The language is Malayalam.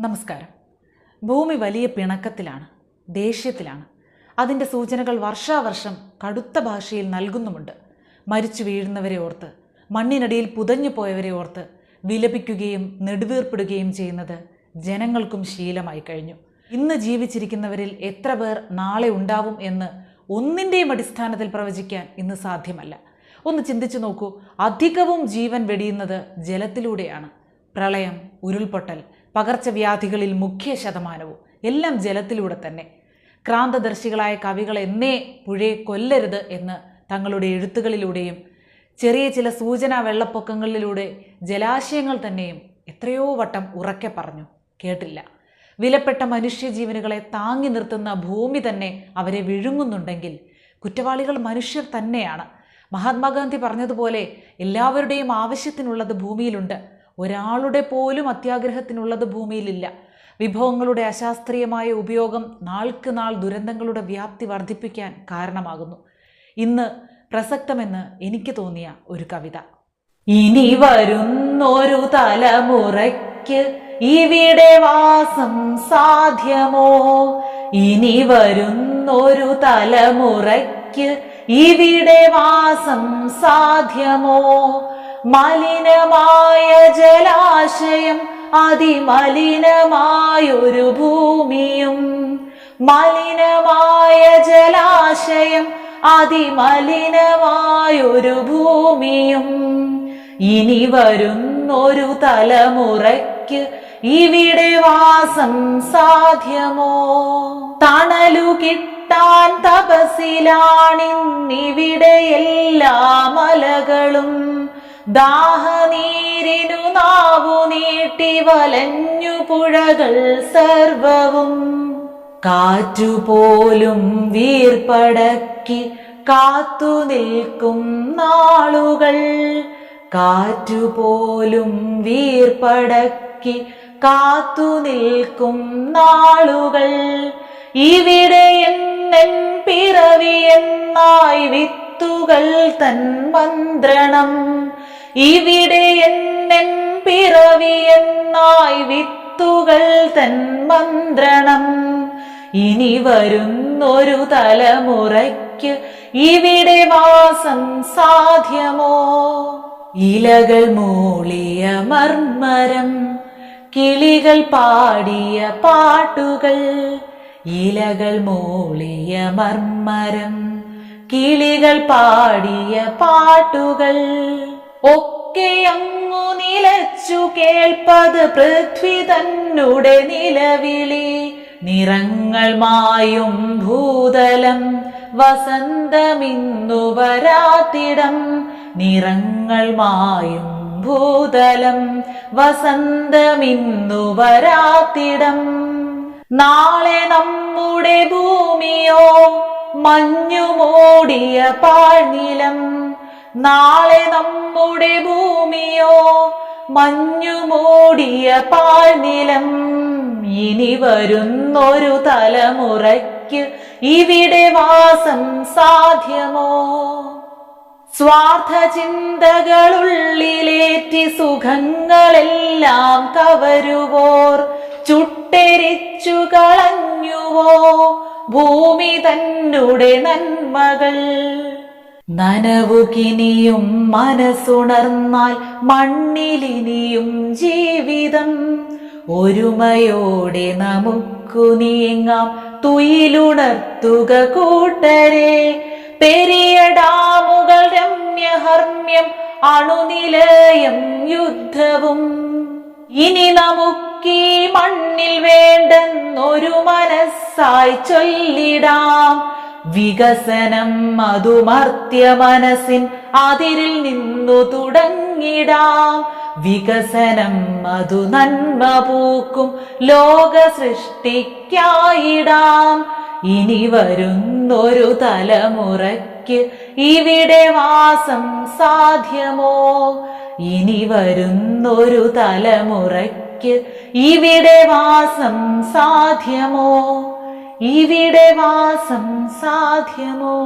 നമസ്കാരം. ഭൂമി വലിയ പിണക്കത്തിലാണ് ദേഷ്യത്തിലാണ്. അതിന്റെ സൂചനകൾ വർഷാവർഷം കടുത്ത ഭാഷയിൽ നൽകുന്നുമുണ്ട്. മരിച്ചു വീഴുന്നവരെ ഓർത്ത് മണ്ണിനടിയിൽ പുതഞ്ഞു പോയവരെ ഓർത്ത് വിലപിക്കുകയും നെടുവീർപ്പിടുകയും ചെയ്യുന്നത് ജനങ്ങൾക്കും ശീലമായി കഴിഞ്ഞു. ഇന്ന് ജീവിച്ചിരിക്കുന്നവരിൽ എത്ര പേർ നാളെ ഉണ്ടാവും എന്ന് ഒന്നിന്റെയും അടിസ്ഥാനത്തിൽ പ്രവചിക്കാൻ ഇന്ന് സാധ്യമല്ല. ഒന്ന് ചിന്തിച്ചു നോക്കൂ അധികവും ജീവൻ വെടിയുന്നത് ജലത്തിലൂടെയാണ്. പ്രളയം ഉരുൾപൊട്ടൽ പകർച്ചവ്യാധികളിൽ മുഖ്യ ശതമാനവും എല്ലാം ജലത്തിലൂടെ തന്നെ. ക്രാന്തദർശികളായ കവികൾ എന്നേ പുഴയെ കൊല്ലരുത് എന്ന് തങ്ങളുടെ എഴുത്തുകളിലൂടെയും ചെറിയ ചില സൂചനാ വെള്ളപ്പൊക്കങ്ങളിലൂടെ ജലാശയങ്ങൾ തന്നെയും എത്രയോ വട്ടം ഉറക്കെ പറഞ്ഞു. കേട്ടില്ല. വിലപ്പെട്ട മനുഷ്യജീവനുകളെ താങ്ങി നിർത്തുന്ന ഭൂമി തന്നെ അവരെ വിഴുങ്ങുന്നുണ്ടെങ്കിൽ കുറ്റവാളികൾ മനുഷ്യർ തന്നെയാണ്. മഹാത്മാഗാന്ധി പറഞ്ഞതുപോലെ എല്ലാവരുടെയും ആവശ്യത്തിനുള്ളത് ഭൂമിയിലുണ്ട്. ഒരാളുടെ പോലും അത്യാഗ്രഹത്തിനുള്ളത് ഭൂമിയിലില്ല. വിഭവങ്ങളുടെ അശാസ്ത്രീയമായ ഉപയോഗം നാൾക്ക് നാൾ ദുരന്തങ്ങളുടെ വ്യാപ്തി വർദ്ധിപ്പിക്കാൻ കാരണമാകുന്നു. ഇന്ന് പ്രസക്തമെന്ന് എനിക്ക് തോന്നിയ ഒരു കവിത. ഇനി വരുന്നൊരു തലമുറയ്ക്ക് ഇവിടെ വാസം സാധ്യമോ? ഇനി വരുന്നൊരു തലമുറയ്ക്ക് ഇവിടെ വാസം സാധ്യമോ? മലിനമായ ജലാശയം അതിമലിനമായൊരു ഭൂമിയും. മലിനമായ ജലാശയം അതിമലിനമായൊരു ഭൂമിയും. ഇനി വരുന്നൊരു തലമുറയ്ക്ക് ഇവിടെ വാസം സാധ്യമോ? തണലു കിട്ടാൻ തപസിലാണിന്നിവിടെ എല്ലാ മലകളും ദാഹനീരിനു നാവു നീട്ടി വലഞ്ഞു പുഴകൾ സർവവും. കാറ്റുപോലും വീർപ്പടക്കി കാത്തു നിൽക്കും നാളുകൾ. കാറ്റുപോലും വീർപ്പടക്കി കാത്തു നിൽക്കും നാളുകൾ. ഇവിടെ എന്നെൻ പിറവി എന്നായി വിത്തുകൾ തൻ മന്ത്രണം. ഇവിടെ എന്നെൻ പിറവി എന്നായി വിത്തുകൾ തൻ മന്ത്രണം. ഇനി വരുന്നൊരു തലമുറയ്ക്ക് ഇവിടെ വാസം സാധ്യമോ? ഇലകൾ മൂളിയ മർമ്മരം കിളികൾ പാടിയ പാട്ടുകൾ. ഇലകൾ മൂളിയ മർമ്മരം കിളികൾ പാടിയ പാട്ടുകൾ. ഒക്കെ അങ്ങു നിലച്ചു കേൾപ്പത് പൃഥ്വി തന്നുടെ നിലവിളി. നിറങ്ങൾ മായും ഭൂതലം വസന്തമിന്നു വരാത്തിടം. നിറങ്ങൾ മായും ഭൂതലം വസന്തമിന്നു വരാത്തിടം. നാളെ നമ്മുടെ ഭൂമിയോ മഞ്ഞു മൂടിയ പാഴ്നിലം. നാളെ നമ്മുടെ ഭൂമിയോ മഞ്ഞു മൂടിയ പാൽനിലം ഇനി വരുന്നൊരു തലമുറയ്ക്ക് ഇവിടെ വാസം സാധ്യമോ? സ്വാർത്ഥ ചിന്തകളുള്ളിലേറ്റി സുഖങ്ങളെല്ലാം കവരുവോർ? ചുട്ടെരിച്ചു കളഞ്ഞുവോ? ഭൂമി തന്നുടെ നന്മകൾ നനവുകിനിയും മനസ്സുണർന്നാൽ മണ്ണിലിനിയും ജീവിതം. ഒരുമയോടെ നമുക്കു നീങ്ങാം തുയിലുണർത്തുക കൂട്ടരെ. പെരിയ ഡാമുകൾ രമ്യഹർമ്മ്യം അണുനിലയം യുദ്ധവും. ഇനി നമുക്കീ മണ്ണിൽ വേണ്ടെന്നൊരു മനസ്സായി ചൊല്ലിടാം. വികസനം മധുമർത്യ മനസ്സിൻ അതിരിൽ നിന്നു തുടങ്ങിടാം. വികസനം അതു നന്മ പൂക്കും ലോക സൃഷ്ടിക്കായിടാം. ഇനി വരുന്നൊരു തലമുറയ്ക്ക് ഇവിടെ വാസം സാധ്യമോ? ഇനി വരുന്നൊരു തലമുറയ്ക്ക് ഇവിടെ വാസം സാധ്യമോ? ഇവിടെ വാസം സാധ്യമോ?